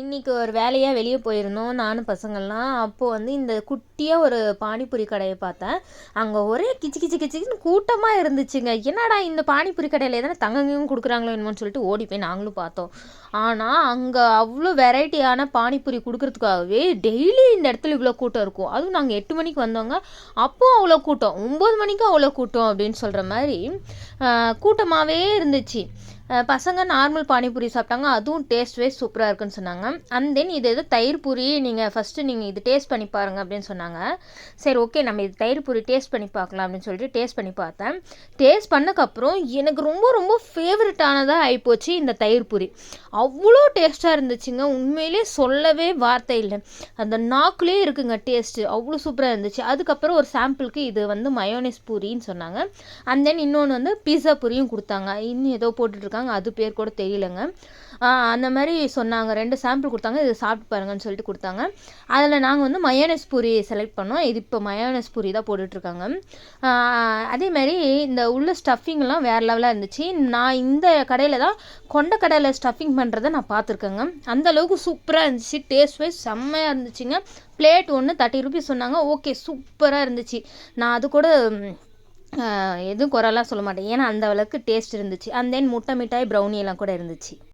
இன்னைக்கு ஒரு வேலையாக வெளியே போயிருந்தோம். நானும் பசங்கள்லாம். அப்போது வந்து இந்த குட்டியாக ஒரு பானிபூரி கடையை பார்த்தேன். அங்கே ஒரே கிச்சு கிச்சு கிச்சுன்னு கூட்டமாக இருந்துச்சுங்க. என்னடா இந்த பானிபூரி கடையில் எதனா தங்கங்கும் கொடுக்குறாங்களோ என்னமோன்னு சொல்லிட்டு ஓடி போய் நாங்களும் பார்த்தோம். ஆனால் அங்கே அவ்வளோ வெரைட்டியான பானிபூரி கொடுக்குறதுக்காகவே டெய்லி இந்த இடத்துல இவ்வளோ கூட்டம் இருக்கும். அதுவும் நாங்கள் எட்டு மணிக்கு வந்தோங்க. அப்போது அவ்வளோ கூட்டம். ஒம்பது மணிக்கும் அவ்வளோ கூட்டம் அப்படின்னு சொல்கிற மாதிரி கூட்டமாகவே இருந்துச்சு. பசங்க நார்மல் பானிபூரி சாப்பிட்டாங்க. அதுவும் டேஸ்ட் வைஸ் சூப்பராக இருக்குன்னு சொன்னாங்க. சொன்னாங்க. அண்ட் தென் இது எது தயிர் பூரி நீங்கள் ஃபஸ்ட்டு நீங்கள் இது டேஸ்ட் பண்ணி பாருங்க அப்படின்னு சொன்னாங்க. சரி ஓகே நம்ம இது தயிர் பூரி டேஸ்ட் பண்ணி பார்க்கலாம் அப்படின்னு சொல்லிட்டு டேஸ்ட் பண்ணி பார்த்தேன். டேஸ்ட் பண்ணக்கப்புறம் எனக்கு ரொம்ப ரொம்ப ஃபேவரட்டானதாக ஆகிப்போச்சு இந்த தயிர் பூரி. அவ்வளோ டேஸ்ட்டாக இருந்துச்சுங்க. உண்மையிலே சொல்லவே வார்த்தை இல்லை. அந்த நாக்குலேயே இருக்குங்க டேஸ்ட்டு அவ்வளோ சூப்பராக இருந்துச்சு. அதுக்கப்புறம் ஒரு சாம்பிளுக்கு இது வந்து மயோனைஸ் பூரின்னு சொன்னாங்க. அண்ட் தென் இன்னொன்று வந்து பீஸா பூரியும் கொடுத்தாங்க. இன்னும் ஏதோ போட்டுட்ருக்காங்க அது பேர் கூட தெரியலங்க. அந்த மாதிரி சொன்னாங்க. ரெண்டு சாம்பிள் கொடுத்தாங்க. இதை சாப்பிட்டு பாருங்கன்னு சொல்லிட்டு கொடுத்தாங்க. அதில் நாங்கள் வந்து மயோனைஸ் பூரி செலக்ட் பண்ணோம். இது இப்போ மயோனைஸ் பூரி தான் போட்டுட்ருக்காங்க அதே மாதிரி இந்த உள்ள ஸ்டஃபிங்லாம் வேறு லெவலாக இருந்துச்சு. நான் இந்த கடையில் தான் கொண்ட கடையில் ஸ்டஃபிங் பண்ணுறத நான் பார்த்துருக்கேங்க. அந்த அளவுக்கு சூப்பராக இருந்துச்சு டேஸ்ட் வைஸ் செம்மையாக இருந்துச்சுங்க. பிளேட் ஒன்று தேர்ட்டி ருபீஸ் சொன்னாங்க. ஓகே சூப்பராக இருந்துச்சு. நான் அது கூட எதுவும் குறைலாம் சொல்ல மாட்டேன். ஏன்னா அந்த அளவுக்கு டேஸ்ட் இருந்துச்சு. அண்ட் தென் முட்டை மிட்டாய் ப்ரௌனி எல்லாம் கூட இருந்துச்சு.